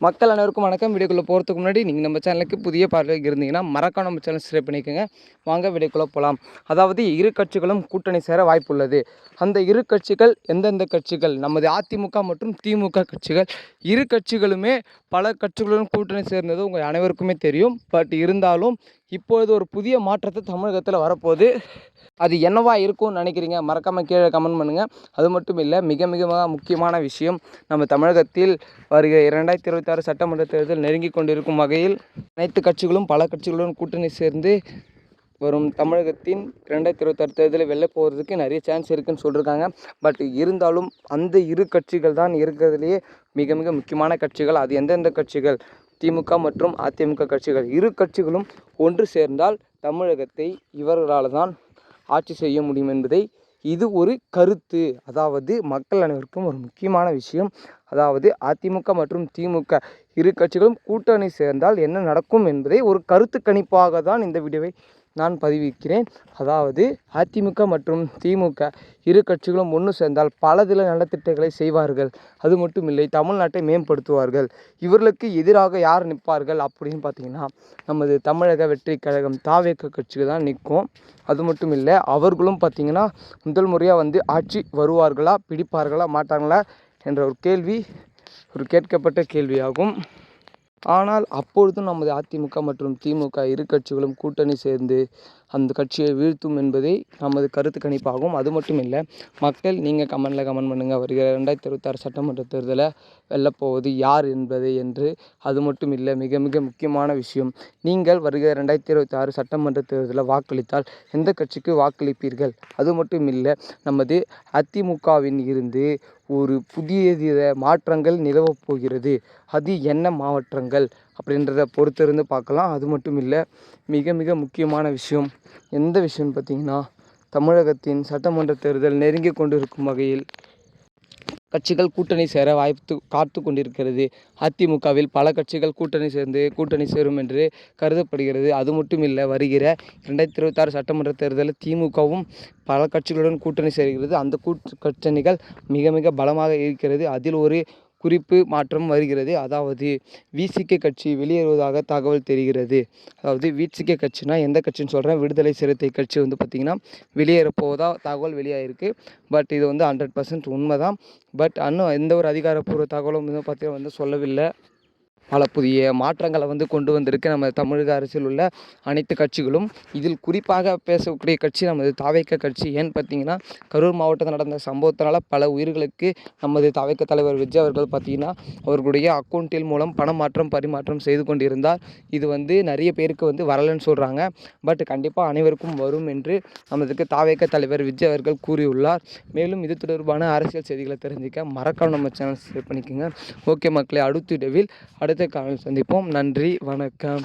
மக்கள் அனைவருக்கும் வணக்கம். வீடியோக்குள்ளே போகிறதுக்கு முன்னாடி நீங்கள் நம்ம சேனலுக்கு புதிய பார்வையாக இருந்தீங்கன்னா மறக்காம நம்ம சேனல் சப்ஸ்கிரைப் பண்ணிக்கோங்க. வாங்க வீடியோக்குள்ளே போகலாம் அதாவது இரு கட்சிகளும் கூட்டணி சேர வாய்ப்புள்ளது அந்த இரு கட்சிகள் எந்தெந்த கட்சிகள் நமது அதிமுக மற்றும் திமுக கட்சிகள் இரு கட்சிகளுமே பல கட்சிகளுடன் கூட்டணி சேர்ந்தது உங்கள் அனைவருக்குமே தெரியும். பட் இருந்தாலும் இப்பொழுது ஒரு புதிய மாற்றத்தை தமிழகத்தில் வரப்போகுது. அது என்னவா இருக்கும்னு நினைக்கிறீங்க? மறக்காமல் கீழே கமெண்ட் பண்ணுங்கள் அது மட்டும் இல்லை மிக மிக மிக முக்கியமான விஷயம் நம்ம தமிழகத்தில் வருகிற இரண்டாயிரத்தி இருபத்தாறு சட்டமன்ற தேர்தல் நெருங்கி கொண்டிருக்கும் வகையில் அனைத்து கட்சிகளும் பல கட்சிகளுடன் கூட்டணி சேர்ந்து வரும் தமிழகத்தின் ரெண்டாயிரத்தி இருபத்தாறு தேர்தலில் வெளில போகிறதுக்கு நிறைய சான்ஸ் இருக்குன்னு சொல்லியிருக்காங்க பட் இருந்தாலும் அந்த இரு கட்சிகள் தான் இருக்கிறதுலையே மிக மிக முக்கியமான கட்சிகள். அது எந்தெந்த கட்சிகள்? திமுக மற்றும் அதிமுக கட்சிகள். இரு கட்சிகளும் ஒன்று சேர்ந்தால் தமிழகத்தை இவர்களால் தான் ஆட்சி செய்ய முடியும் என்பதை இது ஒரு கருத்து. அதாவது மக்கள் அனைவருக்கும் ஒரு முக்கியமான விஷயம். அதாவது அதிமுக மற்றும் திமுக இரு கட்சிகளும் கூட்டணி சேர்ந்தால் என்ன நடக்கும் என்பதை ஒரு கருத்து கணிப்பாக தான் இந்த வீடியோவை நான் பதிவிக்கிறேன். அதாவது அதிமுக மற்றும் திமுக இரு கட்சிகளும் ஒன்று சேர்ந்தால் பல சில நலத்திட்டங்களை செய்வார்கள். அது மட்டும் இல்லை தமிழ்நாட்டை மேம்படுத்துவார்கள். இவர்களுக்கு எதிராக யார் நிற்பார்கள் அப்படின்னு பார்த்தீங்கன்னா நமது தமிழக வெற்றி கழகம் தாவேக்க கட்சிகள் தான் நிற்கும். அது மட்டும் இல்லை அவர்களும் பார்த்தீங்கன்னா முதல் முறையாக வந்து ஆட்சி வருவார்களா பிடிப்பார்களா மாட்டாங்களா என்ற ஒரு கேள்வி ஒரு கேட்கப்பட்ட கேள்வியாகும். ஆனால் அப்பொழுதும் நமது அதிமுக மற்றும் திமுக இரு கட்சிகளும் கூட்டணி சேர்ந்து அந்த கட்சியை வீழ்த்தும் என்பதே நமது கருத்து கணிப்பாகும். அது மட்டும் இல்லை மக்கள் நீங்கள் கமெண்டில் கமெண்ட் பண்ணுங்கள் வருகிற ரெண்டாயிரத்தி இருபத்தாறு சட்டமன்ற தேர்தலை வெல்லப்போவது யார் என்பதை என்று. அது மட்டும் இல்லை மிக மிக முக்கியமான விஷயம் நீங்கள் வருகிற ரெண்டாயிரத்தி இருபத்தி ஆறு சட்டமன்ற தேர்தலில் வாக்களித்தால் எந்த கட்சிக்கு வாக்களிப்பீர்கள்? அது மட்டும் இல்லை நமது அதிமுகவின் இருந்து ஒரு புதிய மாற்றங்கள் நிலவப் போகிறது. அது என்ன மாற்றங்கள் அப்படின்றத பொறுத்திருந்து பார்க்கலாம். அது மட்டும் இல்லை மிக மிக முக்கியமான விஷயம். எந்த விஷயம்னு பார்த்தீங்கன்னா தமிழகத்தின் சட்டமன்ற தேர்தல் நெருங்கி கொண்டிருக்கும் வகையில் கட்சிகள் கூட்டணி சேர வாய்ப்பு காத்து கொண்டிருக்கிறது. அதிமுகவில் பல கட்சிகள் கூட்டணி சேர்ந்து கூட்டணி சேரும் என்று கருதப்படுகிறது. அது மட்டும் இல்லை வருகிற ரெண்டாயிரத்தி இருபத்தாறு சட்டமன்ற தேர்தலில் திமுகவும் பல கட்சிகளுடன் கூட்டணி சேர்கிறது. அந்த கூட்டு கூட்டணிகள் மிக மிக பலமாக இருக்கிறது. அதில் ஒரு குறிப்பு மாற்றம் வருகிறது. அதாவது விசிகே கட்சி வெளியேறுவதாக தகவல் தெரிகிறது. அதாவது விசிகே கட்சினா எந்த கட்சின்னு சொல்கிறேன் விடுதலை சிறுத்தை கட்சி வந்து பார்த்திங்கன்னா வெளியேற போவதா தகவல் வெளியாகிருக்கு பட் இது வந்து ஹண்ட்ரட் பர்சன்ட் உண்மை தான் பட் இன்னும் எந்த ஒரு அதிகாரப்பூர்வ தகவலும் வந்து பார்த்தீங்கன்னா வந்து சொல்லவில்லை. பல புதிய மாற்றங்களை வந்து கொண்டு வந்திருக்கு. நம்ம தமிழக அரசில் உள்ள அனைத்து கட்சிகளும். இதில் குறிப்பாக பேசக்கூடிய கட்சி நமது தாவைக்க கட்சி. ஏன்னு பார்த்தீங்கன்னா கரூர் மாவட்டத்தில் நடந்த சம்பவத்தினால பல உயிர்களுக்கு நமது தாவைக்க தலைவர் விஜய் அவர்கள் பார்த்தீங்கன்னா அவர்களுடைய அக்கௌண்ட்டில் மூலம் பண மாற்றம் பரிமாற்றம் செய்து கொண்டிருந்தார். இது வந்து நிறைய பேருக்கு வந்து வரலன்னு சொல்கிறாங்க பட் கண்டிப்பாக அனைவருக்கும் வரும் என்று நமதுக்கு தாவேக்க தலைவர் விஜய் அவர்கள் கூறியுள்ளார். மேலும் இது தொடர்பான அரசியல் செய்திகளை தெரிஞ்சுக்க மறக்காம நம்ம சேனல் சப்ஸ்கிரைப் பண்ணிக்கோங்க. ஓகே மக்களே அடுத்த இடவில் அடுத்த காலையில் சந்திப்போம். நன்றி வணக்கம்.